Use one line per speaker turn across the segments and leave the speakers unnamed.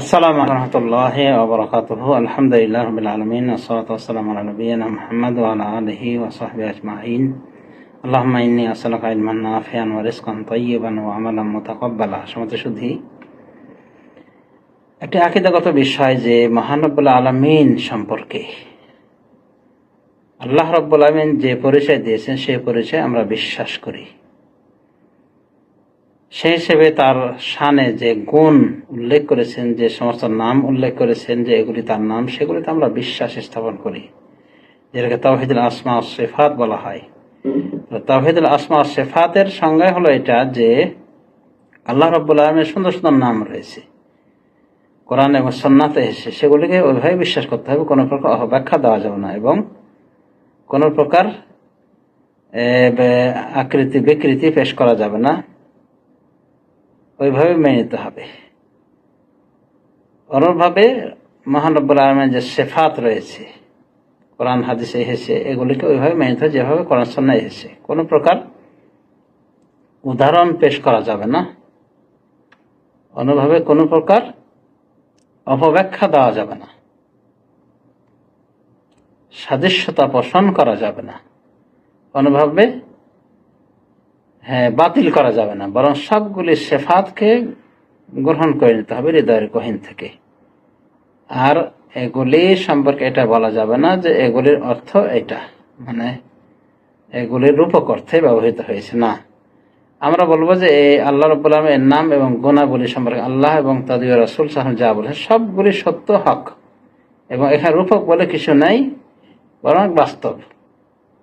আসসালামু রহমতুল্লাহ আলমিন ওয়াসসালামু আলা নবিয়িনা মুহাম্মদ আলিহি ওয়া সাহবিহি আজমাইন। আল্লাহুম্মা ইন্নী আসআলুকা ইলমান ওয়া আমালান মুতাকাব্বালা। সমতে শুদ্ধি একটি আকীদাগত বিষয় যে মহানব্বুল আলামিন সম্পর্কে। আল্লাহ রব্বুল আলমিন যে পরিচয় দিয়েছেন সেই পরিচয় আমরা বিশ্বাস করি। সেই হিসেবে তার শানে যে গুণ উল্লেখ করেছেন, যে সমস্ত নাম উল্লেখ করেছেন, যে এগুলি তার নাম, সেগুলিতে আমরা বিশ্বাস স্থাপন করি। যেটাকে তাওহিদুল আসমা ও সেফাত বলা হয়। তাওহিদুল আসমা ও সেফাতের সংজ্ঞা হলো এটা যে আল্লাহ রব্বুল আলমের সুন্দর সুন্দর নাম রয়েছে। কোরআন এবং সন্নাতে এসে সেগুলিকে ওইভাবে বিশ্বাস করতে হবে, কোনো প্রকার অব্যাখ্যা দেওয়া যাবে না এবং কোনো প্রকার আকৃতি বিকৃতি পেশ করা যাবে না। ওইভাবে মেনে নিতে হবে। অনুরূপভাবে মহানব্বুল আলমের যে শেফাত রয়েছে, কোরআন, হাদিসে এসেছে এগুলিকে ওইভাবে মেনে নিতে যেভাবে কোরআন সন্ন্যায় এসেছে কোনো প্রকার উদাহরণ পেশ করা যাবে না। অনুভাবে কোনো প্রকার অপব্যাখ্যা দেওয়া যাবে না। সাদৃশ্যতা পোষণ করা যাবে না। কোনোভাবে হ্যাঁ বাতিল করা যাবে না, বরং সবগুলি সেফাতকে গ্রহণ করে নিতে হবে হৃদয়ের গহীন থেকে। আর এগুলি সম্পর্কে এটা বলা যাবে না যে এগুলির অর্থ এটা মানে এগুলির রূপক অর্থে ব্যবহৃত হয়েছে, না। আমরা বলব যে এই আল্লাহ রব্বুল আলমের নাম এবং গুণাবলী সম্পর্কে আল্লাহ এবং তাদের রসুল সাহেব যা বলে সবগুলি সত্য হক এবং এখানে রূপক বলে কিছু নাই, বরং বাস্তব।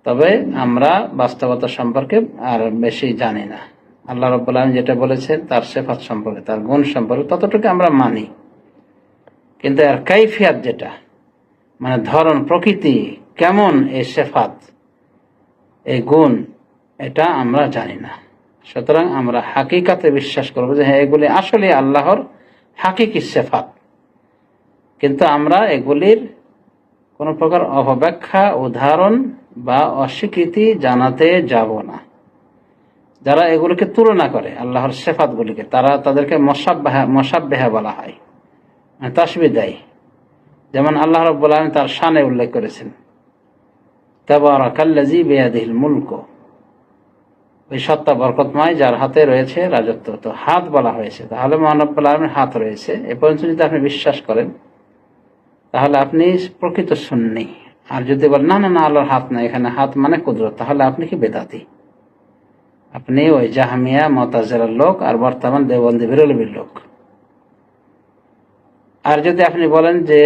তবে আমরা বাস্তবতা সম্পর্কে আর বেশি জানি না। আল্লাহ রব্বুল আলম যেটা বলেছেন, তার সেফাত সম্পর্কে, তার গুণ সম্পর্কে ততটুকু আমরা মানি। কিন্তু আর কাইফিয়াত যেটা মানে ধরন প্রকৃতি, কেমন এই সেফাত, এই গুণ, এটা আমরা জানি না। সুতরাং আমরা হাকিকাতে বিশ্বাস করব যে হ্যাঁ এগুলি আসলে আল্লাহর হাকিকি সেফাত। কিন্তু আমরা এগুলির কোন প্রকার অপব্যাখ্যা, উদাহরণ বা অস্বীকৃতি জানাতে যাব না। যারা এগুলিকে তুলনা করে, আল্লাহর সেফাত গুলিকে তারা তাদেরকে মশাব্বাহা, মশাব্বেহা বলা হয় মানে তাসবি দেয়। যেমন আল্লাহ রব্বুল আলম তার শানে উল্লেখ করেছেন তাবারাকাল্লাজি বেয়াদিল মুলক ওই সত্তা বরকতময় যার হাতে রয়েছে রাজত্ব। তো হাত বলা হয়েছে, তাহলে মহানব্বুল আলমের হাত রয়েছে। এ পর্যন্ত যদি আপনি বিশ্বাস করেন, তাহলে আপনি প্রকৃত সুন্নি। আর যদি বলেন না না না, আল্লাহর হাত না এখানে হাত মানে কুদরত, তাহলে আপনি কি বেদাতি? আপনি ওই জাহামিয়া, মতাজেরার লোক আর বর্তমান দেবন্দী বিরলবীর লোক। আর যদি আপনি বলেন যে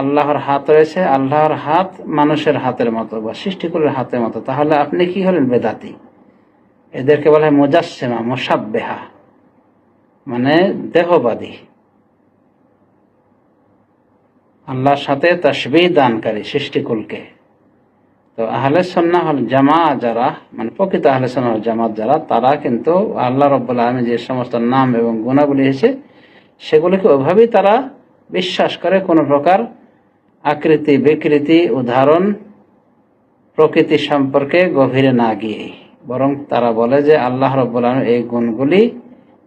আল্লাহর হাত রয়েছে, আল্লাহর হাত মানুষের হাতের মতো বা সৃষ্টিকুলের হাতের মতো, তাহলে আপনি কি হলেন বেদাতি? এদেরকে বলা হয় মুজাসেমা মোসাব্বেহা মানে দেহবাদী। আল্লাহর সাথে তসবি দানকারী সৃষ্টিকুলকে। তো আহলে সন্না হল জামা যারা মানে প্রকৃত আহলে সন্না হল জামাত যারা, তারা কিন্তু আল্লাহ রব্বুল আলমী যে সমস্ত নাম এবং গুণাবলী এসেছে সেগুলিকে ওইভাবেই তারা বিশ্বাস করে কোনো প্রকার আকৃতি, বিকৃতি, উদাহরণ প্রকৃতি সম্পর্কে গভীরে না গিয়ে বরং তারা বলে যে আল্লাহ রব্বুল আলম এই গুণগুলি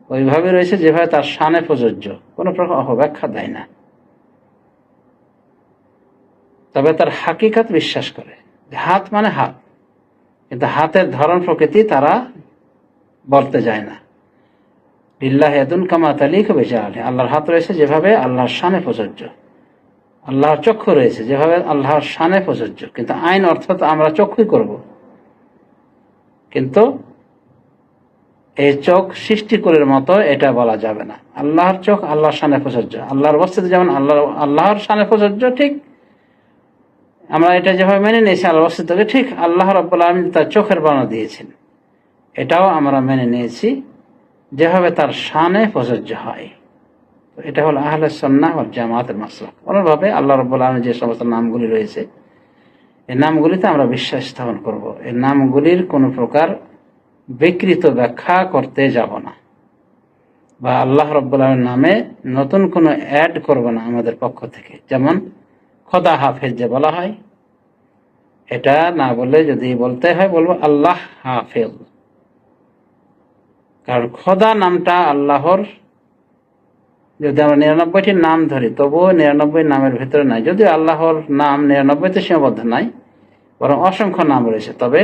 ওইভাবে রয়েছে যেভাবে তার শানে প্রযোজ্য, কোনো প্রকার অপব্যাখ্যা দেয় না। তবে তার হাকিকাত বিশ্বাস করে হাত মানে হাত। কিন্তু হাতের ধরন প্রকৃতি তারা বলতে যায় না। লিল্লাহ এদুন কামাত আলী বেজা আলী আল্লাহর হাত রয়েছে যেভাবে আল্লাহর শানে প্রযোজ্য। আল্লাহর চক্ষু রয়েছে যেভাবে আল্লাহর শানে প্রযোজ্য। কিন্তু আইন অর্থ তো আমরা চক্ষুই করব। কিন্তু এই চোখ সৃষ্টিকুলের মতো এটা বলা যাবে না। আল্লাহর চোখ আল্লাহর শানে প্রযোজ্য। আল্লাহর বস্তুতে যেমন আল্লাহ আল্লাহর শানে প্রযোজ্য, ঠিক আমরা এটা যেভাবে মেনে নিয়েছি, আল্লাহর অস্তিত্বকে ঠিক আল্লাহ রব্বুল আলমিন তার চোখের বর্ণনা দিয়েছেন। এটাও আমরা মেনে নিয়েছি, যেভাবে তার শানে প্রযোজ্য হয়। এটা হলো আহলে সন্না জামাতের মাসলাক অনুভাবে আল্লাহ রব্বুল আলমীর যে সমস্ত নামগুলি রয়েছে, এই নামগুলিতে আমরা বিশ্বাস স্থাপন করব। এই নামগুলির কোনো প্রকার বিকৃত ব্যাখ্যা করতে যাব না। বা আল্লাহ রব্বুল আলমের নামে নতুন কোনো অ্যাড করব না আমাদের পক্ষ থেকে। যেমন খোদা হাফেজ যে বলা হয়। এটা না বলে যদি বলতে হয়, বলব আল্লাহ হাফেজ। কারণ খোদা নামটা আল্লাহর। যদি আমরা নিরানব্বইটি নাম ধরি, তবুও নিরানব্বই নামের ভিতরে নাই। যদিও আল্লাহর নাম নিরানব্বইতে সীমাবদ্ধ নাই, বরং অসংখ্য নাম রয়েছে। তবে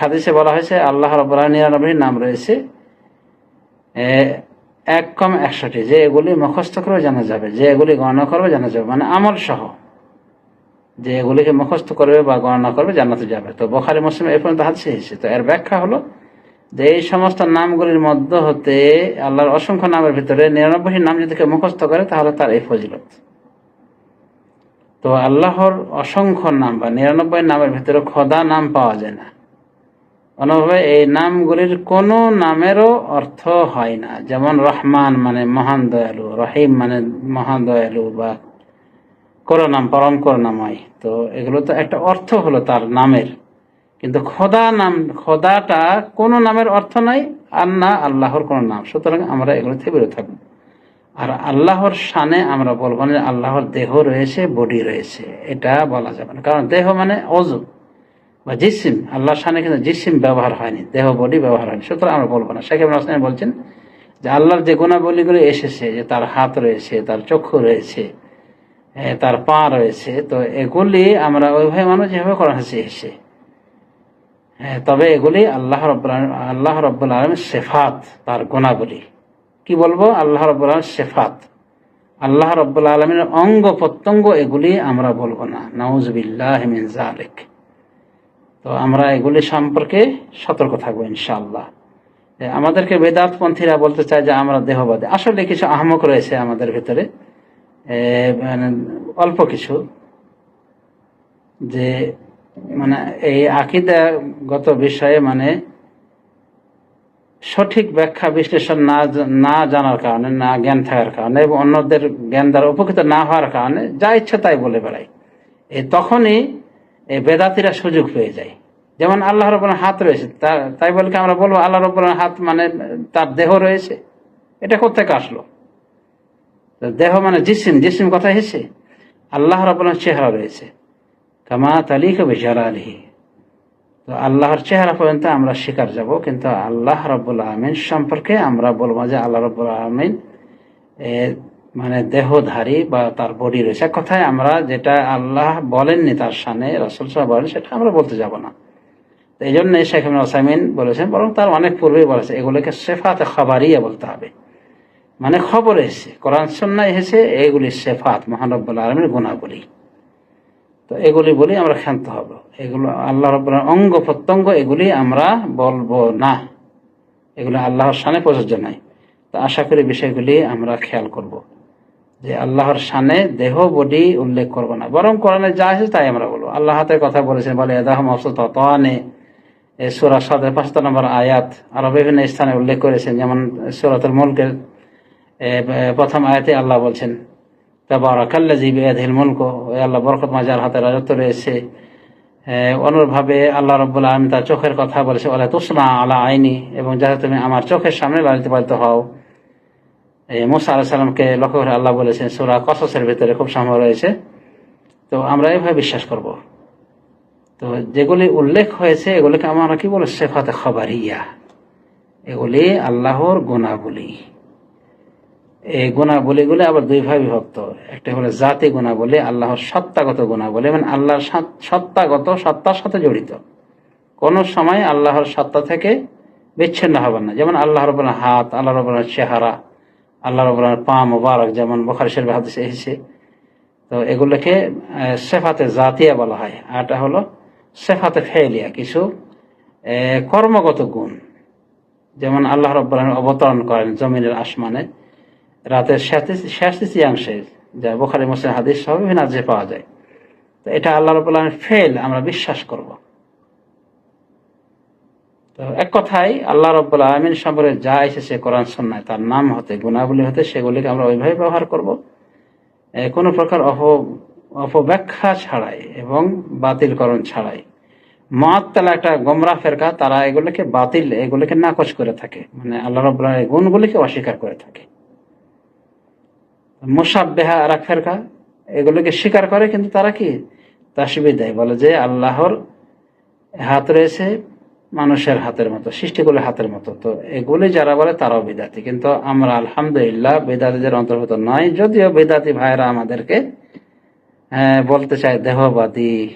হাদিসে বলা হয়েছে আল্লাহর নিরানব্বই নাম রয়েছে। এক কম একশোটি যে এগুলি মুখস্থ করে জানা যাবে, যে এগুলি গণনা করবে জানা যাবে মানে আমল সহ। যে এগুলিকে মুখস্থ করবে বা গণনা করবে জানাতে যাবে। তো বখারি, মুসলিম এই পর্যন্ত হাদিসে এসেছে। তো এর ব্যাখ্যা হলো যে এই সমস্ত নামগুলির মধ্য হতে আল্লাহর অসংখ্য নামের ভিতরে নিরানব্বই নাম যদি কেউ মুখস্থ করে, তাহলে তার এই ফজিলত। তো আল্লাহর অসংখ্য নাম বা নিরানব্বই নামের ভিতরে খোদা নাম পাওয়া যায় না। অন্যভাবে এই নামগুলির কোনো নামেরও অর্থ হয় না। যেমন রহমান মানে মহান দয়ালু, রহিম মানে মহান দয়ালু বা করুণাম পরম করুণাময় তো এগুলো তো একটা অর্থ হলো তার নামের। কিন্তু খোদা নাম, খোদাটা কোনো নামের অর্থ নাই, আর না আল্লাহর কোনো নাম। সুতরাং আমরা এগুলো থেকে বেরো থাকব। আর আল্লাহর শানে আমরা বলব না, আল্লাহর দেহ রয়েছে, বডি রয়েছে। এটা বলা যাবে না। কারণ দেহ মানে অজু বা জিসিম, আল্লাহর শানে কিন্তু জিসিম ব্যবহার হয়নি, দেহ বডি ব্যবহার হয়নি। সুতরাং আমরা বলব না। শেখ হোসেন বলছেন যে আল্লাহর যে গুণাবলীগুলো এসেছে, যে তার হাত রয়েছে, তার চক্ষু রয়েছে তার পা রয়েছে, তো এগুলি আমরা ওইভাবে মানুষ যেভাবে করা হয়েছে, এসে। তবে এগুলি আল্লাহ আলম আল্লাহ রব্বুল আলমের সেফাত, তার গুণাবলী। কি বলব? আল্লাহ রব্বুল আলম সেফাত। আল্লাহ রব্বুল আলমের অঙ্গ প্রত্যঙ্গ এগুলি আমরা বলব না। নাউজবিল্লাহ মিন জালিক তো আমরা এগুলি সম্পর্কে সতর্ক থাকব ইনশাল্লাহ আমাদেরকে বেদাত পন্থীরা বলতে চায় যে আমরা দেহবাদী। আসলে কিছু আহমক রয়েছে আমাদের ভিতরে। মানে অল্প কিছু। যে মানে এই আকিদাগত বিষয়ে মানে সঠিক ব্যাখ্যা বিশ্লেষণ না না জানার কারণে, না জ্ঞান থাকার কারণে এবং অন্যদের জ্ঞান দ্বারা উপকৃত না হওয়ার কারণে, যা ইচ্ছা তাই বলে বেড়ায়। তখনই এই বেদাতিরা সুযোগ পেয়ে যায়। যেমন আল্লাহ রব্বুল হাত রয়েছে তাই বলে কি আমরা বলব আল্লাহ রব্বুল হাত মানে তার দেহ রয়েছে। এটা কোথেকে আসলো? দেহ মানে জিসিম জিসিম কথা এসেছে? আল্লাহ রব্বুল চেহারা রয়েছে। কামা তালিক বেজার আলহি তো আল্লাহর চেহারা পর্যন্ত আমরা শিকার যাব কিন্তু আল্লাহ রব্বুল আলমিন সম্পর্কে আমরা বলব যে আল্লাহ রব্বুল আলমিন এ, মানে দেহধারী বা তার বডি রয়েছে। কথায় আমরা যেটা আল্লাহ বলেননি তার সামনে, রসুল সাহেব বলেন সেটা আমরা বলতে যাব না। এই জন্য শেখ ওসাইমিন বলেছেন, বরং তার অনেক পূর্বেই বলেছে, এগুলোকে সেফাতে খাবারিয়া বলতে হবে। মানে খবর এসেছে, কোরআন সন্ন্যায় এসেছে, এগুলি সেফাত, মহানব্বুল আলমের গুণাবলী। তো এগুলি বলি আমরা ক্ষান্ত হব। এগুলো আল্লাহ রব্বুল অঙ্গ প্রত্যঙ্গ এগুলি আমরা বলব না। এগুলো আল্লাহর সানে প্রযোজ্য নাই তো আশা করি বিষয়গুলি আমরা খেয়াল করব। যে আল্লাহর সানে দেহ বডি উল্লেখ করব না। বরং কোরআনে যা আছে তাই আমরা বলব। আল্লাহ হাতের কথা বলেছেন, বলে এদাহ তনে সুরা সাদের পাঁচটা নম্বর আয়াত আরও বিভিন্ন স্থানে উল্লেখ করেছেন। যেমন সুরাতুল মুলকের প্রথম আয়াতে আল্লাহ বলছেন তাবারাকাল্লাজি বিয়াদিল মুলক। ওই আল্লাহ বরকত মাজার হাতে রাজত্ব রয়েছে। অনুরভাবে আল্লাহ রব্বুল আলম তার চোখের কথা বলেছে ওলা তুসনা আলা আইনি। এবং যাতে তুমি আমার চোখের সামনে লালিত পালিত হও। মুসা আলাহ সাল্লামকে লক্ষ্য করে আল্লাহ বলেছেন, সুরা কসসের ভিতরে খুব সম্ভব রয়েছে। তো আমরা এইভাবে বিশ্বাস করব। তো যেগুলি উল্লেখ হয়েছে, এগুলিকে আমরা কি বলে? সেফাতে খবরিয়া। এগুলি আল্লাহর গুণাবলী। এই গুণাবলীগুলি আবার দুই ভাবে বিভক্ত। একটা হলো জাতি গুণাবলী, আল্লাহর সত্তাগত গুণাবলী মানে আল্লাহর সত্তাগত, সত্তার সাথে জড়িত। কোন সময় আল্লাহর সত্তা থেকে বিচ্ছিন্ন হবেন না। যেমন আল্লাহর হাত, আল্লাহ রবের চেহারা আল্লাহ রবের পা মুবারক যেমন বখারি শরীফ হাদিসে এসেছে। তো এগুলোকে সেফাতে জাতিয়া বলা হয়। আর এটা হলো সেফাতে ফেলিয়া কিছু কর্মগত গুণ। যেমন আল্লাহ আলামিন অবতরণ করেন জমিনের আসমানে। রাতের শেষ- যা বোখারি মুসলিম হাদিস সহ বিভিন্ন পাওয়া যায়। তো এটা আল্লাহ রব্বুল ফেল আমরা বিশ্বাস করব। তো এক কথায় আল্লাহ রব্বুল আলমিন সম্পর্কে যা এসেছে কোরআন সন্ন্যায় তার নাম হতে গুণাবলী হতে, সেগুলিকে আমরা ওইভাবে ব্যবহার করব। কোনো প্রকার অপ অপব্যাখ্যা ছাড়াই এবং বাতিলকরণ ছাড়াই। মহাত্তালা একটা গোমরা ফেরকা, তারা এগুলোকে বাতিল, এগুলোকে নাকচ করে থাকে। মানে আল্লাহ আলামিনের গুণগুলিকে অস্বীকার করে থাকে। মুসাব্বেহা আর এক ফেরকা, এগুলোকে স্বীকার করে, কিন্তু তারা কি? তাসবি দেয়, বলে যে আল্লাহর হাত রয়েছে মানুষের হাতের মতো সৃষ্টিগুলোর হাতের মতো। তো এগুলি যারা বলে তারাও বেদাতি। কিন্তু আমরা আলহামদুলিল্লাহ বেদাতিদের অন্তর্ভুক্ত নয় যদিও বেদাতি ভাইরা আমাদেরকে আহ, বলতে চায় দেহবাদী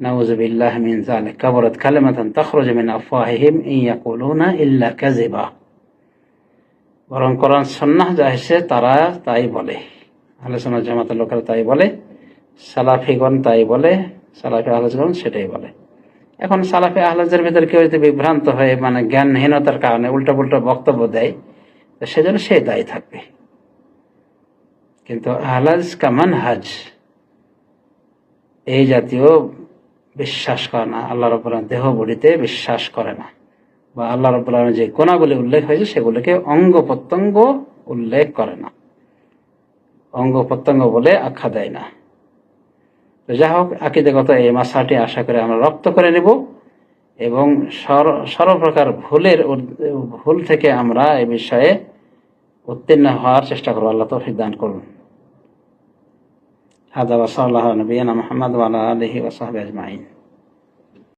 বরং তারা তাই বলে। আলোচনা লোকেরা তাই বলে তাই বলে সালাফি সেটাই বলে। এখন সালাফি আহলাজের ভিতরে কেউ যদি বিভ্রান্ত হয়ে মানে জ্ঞানহীনতার কারণে উল্টো পুল্টো বক্তব্য দেয়, তো সেজন্য সে দায়ী থাকবে। কিন্তু আহলাজ কামান হাজ এই জাতীয় বিশ্বাস করে না, আল্লাহ রব দেহ বডিতে বিশ্বাস করে না। বা আল্লাহ রব যে গুণাগুলি উল্লেখ হয়েছে, সেগুলিকে অঙ্গ প্রত্যঙ্গ উল্লেখ করে না। অঙ্গ প্রত্যঙ্গ বলে আখ্যা দেয় না। যা হোক আকিদেগত এই মাসাটি আশা করে আমরা রপ্ত করে নেব এবং সর- সর্বপ্রকার ভুলের ভুল থেকে আমরা এ বিষয়ে উত্তীর্ণ হওয়ার চেষ্টা করব। আল্লাহ তৌফিক দান করুন। হাদা সাল্লাহ সাল্লাল্লাহু মোহাম্মদ আলহি সাহবিহি আজমাইন।